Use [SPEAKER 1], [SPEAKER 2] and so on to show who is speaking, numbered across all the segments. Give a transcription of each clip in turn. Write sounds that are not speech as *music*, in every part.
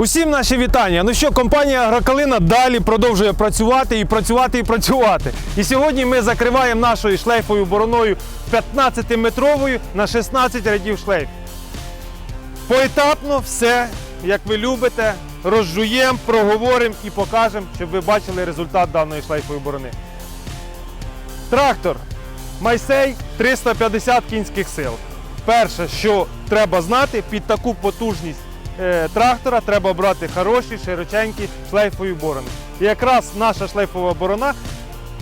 [SPEAKER 1] Усім наші вітання. Ну що, компанія Агрокалина далі продовжує працювати і працювати і працювати. І сьогодні ми закриваємо нашою шлейфовою бороною 15-метровою на 16 рядів шлейф. Поетапно все, як ви любите, розжуємо, проговоримо і покажемо, щоб ви бачили результат даної шлейфової борони. Трактор Майсей 350 кінських сил. Перше, що треба знати, під таку потужність трактора треба брати хороші, широченькі шлейфові борони. І якраз наша шлейфова борона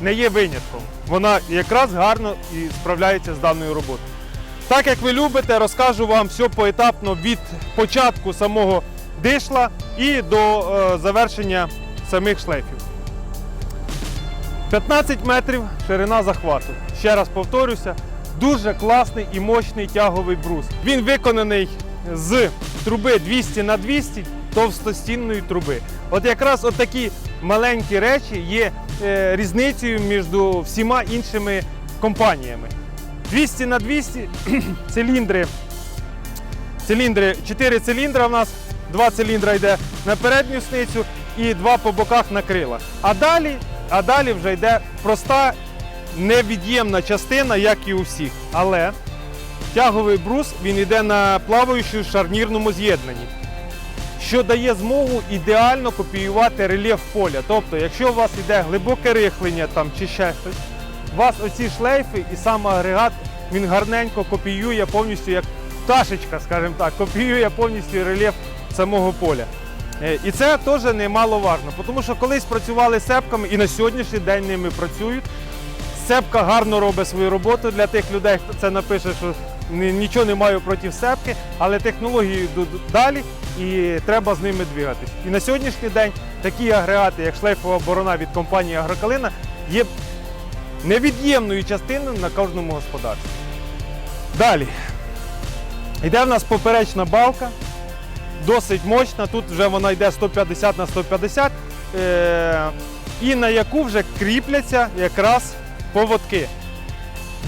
[SPEAKER 1] не є винятком. Вона якраз гарно і справляється з даною роботою. Так як ви любите, розкажу вам все поетапно від початку самого дишла і до е, завершення самих шлейфів. 15 метрів ширина захвату. Ще раз повторюся, дуже класний і мощний тяговий брус. Він виконаний з труби 200 на 200 товстостінної труби. От якраз такі маленькі речі є е, різницею між всіма іншими компаніями. 200 на 200 *clears throat* циліндри. Циліндри, 4 циліндра в нас, 2 циліндра йде на передню сницю і 2 по боках на крила. А далі, а далі вже йде проста невід'ємна частина, як і у всіх. Але тяговий брус він йде на плаваючому шарнірному з'єднанні, що дає змогу ідеально копіювати рельєф поля. Тобто, якщо у вас йде глибоке рихлення там, чи ще щось, у вас оці шлейфи і сам агрегат він гарненько копіює повністю як пташечка, скажімо так, копіює повністю рельєф самого поля. Е, І це теж немаловажно, тому що колись працювали сепками і на сьогоднішній день ними працюють. Сепка гарно робить свою роботу для тих людей, хто це напише, що нічого не маю проти сепки, але технології йдуть далі і треба з ними двигатись. І на сьогоднішній день такі агрегати, як шлейфова борона від компанії Агрокалина, є невід'ємною частиною на кожному господарстві. Далі. Йде в нас поперечна балка, досить мощна. Тут вже вона йде 150 на 150, е- і на яку вже кріпляться якраз поводки.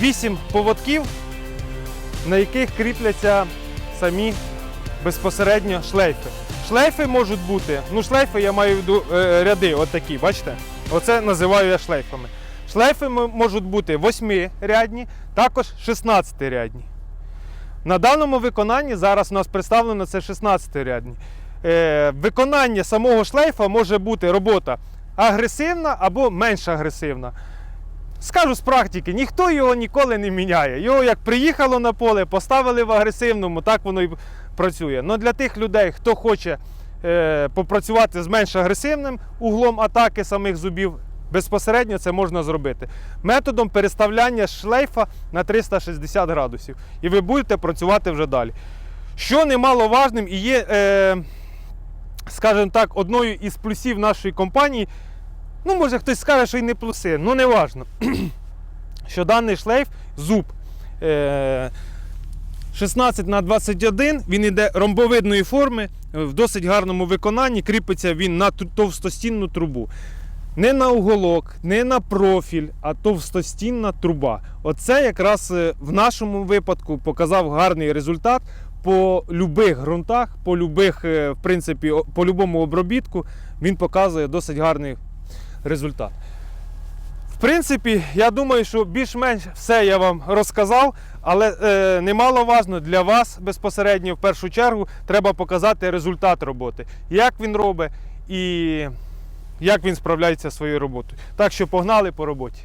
[SPEAKER 1] Вісім поводків, на яких кріпляться самі безпосередньо шлейфи. Шлейфи можуть бути, ну шлейфи я маю в виду е, ряди, отакі, бачите? Оце називаю я шлейфами. Шлейфи можуть бути 8-рядні, також 16-рядні. На даному виконанні зараз у нас представлено це 16-рядні. Е, виконання самого шлейфа може бути робота агресивна або менш агресивна. Скажу з практики, ніхто його ніколи не міняє. Його як приїхало на поле, поставили в агресивному, так воно і працює. Але для тих людей, хто хоче е, попрацювати з менш агресивним углом атаки самих зубів, безпосередньо це можна зробити. Методом переставляння шлейфа на 360 градусів. І ви будете працювати вже далі. Що немаловажним і є, е, скажімо так, одною із плюсів нашої компанії. Ну, може хтось скаже, що й не плюси, ну не важно. *clears throat* що даний шлейф, зуб е, 16 на 21 він йде ромбовидної форми, е, в досить гарному виконанні, кріпиться він на товстостінну трубу. Не на уголок, не на профіль, а товстостінна труба. Оце якраз е, в нашому випадку показав гарний результат по любих ґрунтах, по любих, е, в принципі, по любому обробітку. Він показує досить гарний результат. В принципі, я думаю, що більш-менш все я вам розказав, але е, немаловажно для вас безпосередньо в першу чергу треба показати результат роботи, як він робить і як він справляється зі своєю роботою. Так що погнали по роботі.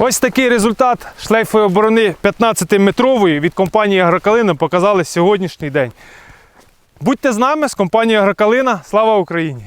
[SPEAKER 1] Ось такий результат шлейфової оборони 15-метрової від компанії Агрокалина показали сьогоднішній день. Будьте з нами з компанією Агрокалина. Слава Україні!